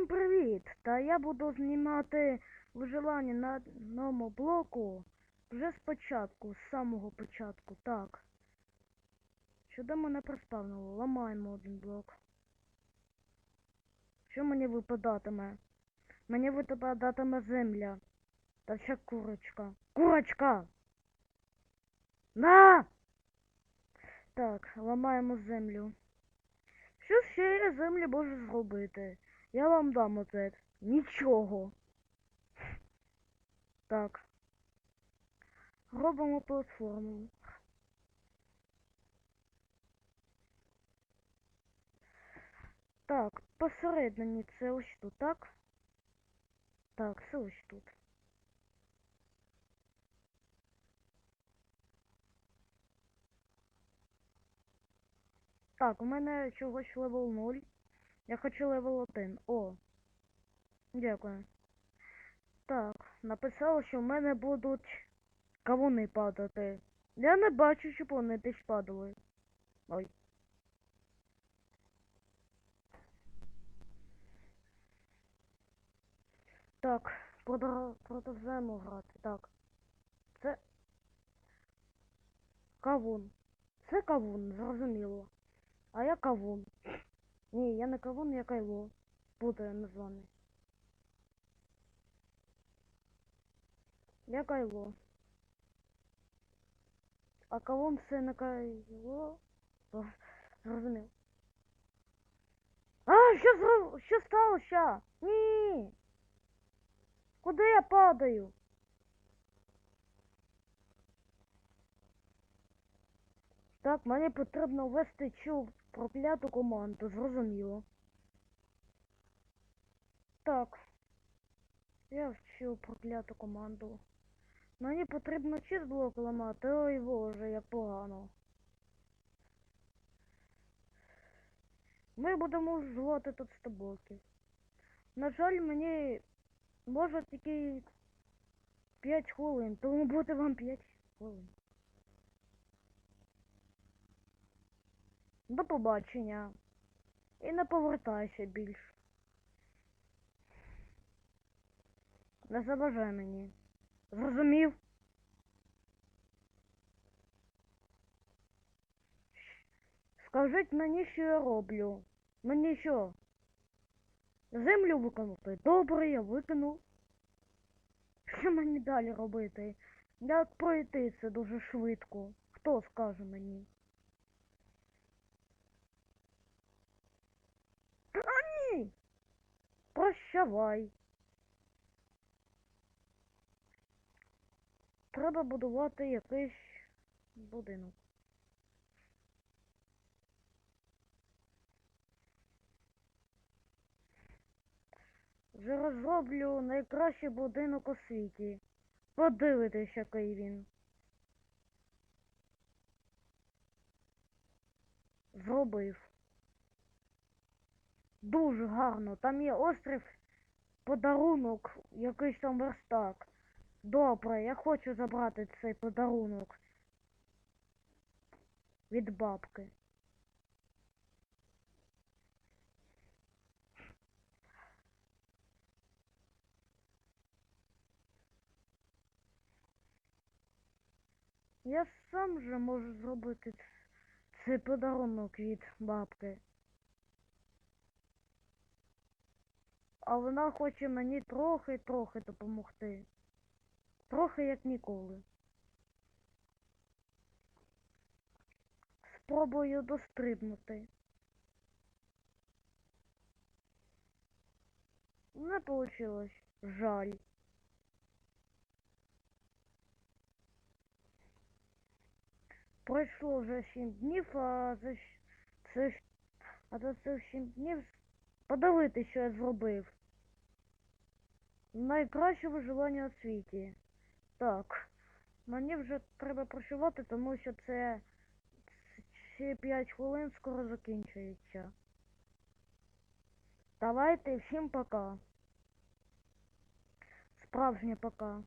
Всім привіт! Та я буду знімати виживання на одному блоку вже спочатку, з самого початку, так. Що до мене приспавнило? Ламаємо один блок. Що мені випадатиме? Мені випадатиме земля. Та ще курочка. Курочка! На! Так, ламаємо землю. Що ще я землі можу зробити? Я вам дам оце. Нічого. Так. Робимо платформу. Так, посередині це ось тут, так? Так, це ось тут. Так, у мене чогось левел 0. Я хочу левел 1. О. Дякую. Так, написало, що в мене будуть кавуни падати. Я не бачу, щоб вони десь падали. Ой. Так, продо- продовжуємо грати. Так. Це. Кавун. Це кавун, зрозуміло. А я кавун. Ні, я не кавун, я кайло. Буде названий. Я кайло. А кавун це не кайло. О, Зрозумів. А, що зро... що сталося? Ні. Куди я падаю? Так, мені потрібно ввести цю Прокляту команду, зрозуміло. Так. Я вчив прокляту команду. Мені потрібно чізблок ламати. Ой боже, як погано. Ми будемо звати тут 100 блоків. На жаль, мені може тільки 5 хвилин, тому буде вам 5 хвилин. До побачення. І не повертайся більш. Не заважай мені. Зрозумів? Скажіть мені, що я роблю. Мені що? Землю виконати? Добре, я виконав. Що мені далі робити? Як пройти це дуже швидко? Хто скаже мені? Та ні! Прощавай. Треба будувати якийсь будинок. Вже розроблю найкращий будинок у світі. Подивитись, який він. Зробив. Дуже гарно. Там є острів, подарунок, якийсь там верстак. Добре, я хочу забрати цей подарунок від бабки. Я сам же можу зробити цей подарунок від бабки. А вона хоче мені трохи-трохи допомогти. Трохи як ніколи. Спробую дострибнути. Не получилось. Жаль. Пройшло вже сім днів, а за щ- це ж- а за цих сім днів подивитись, що я зробив. Найкраще виживання у світі. Так. Мені вже треба працювати, тому що це ці 5 хвилин скоро закінчується. Давайте всім пока. Справжнє пока.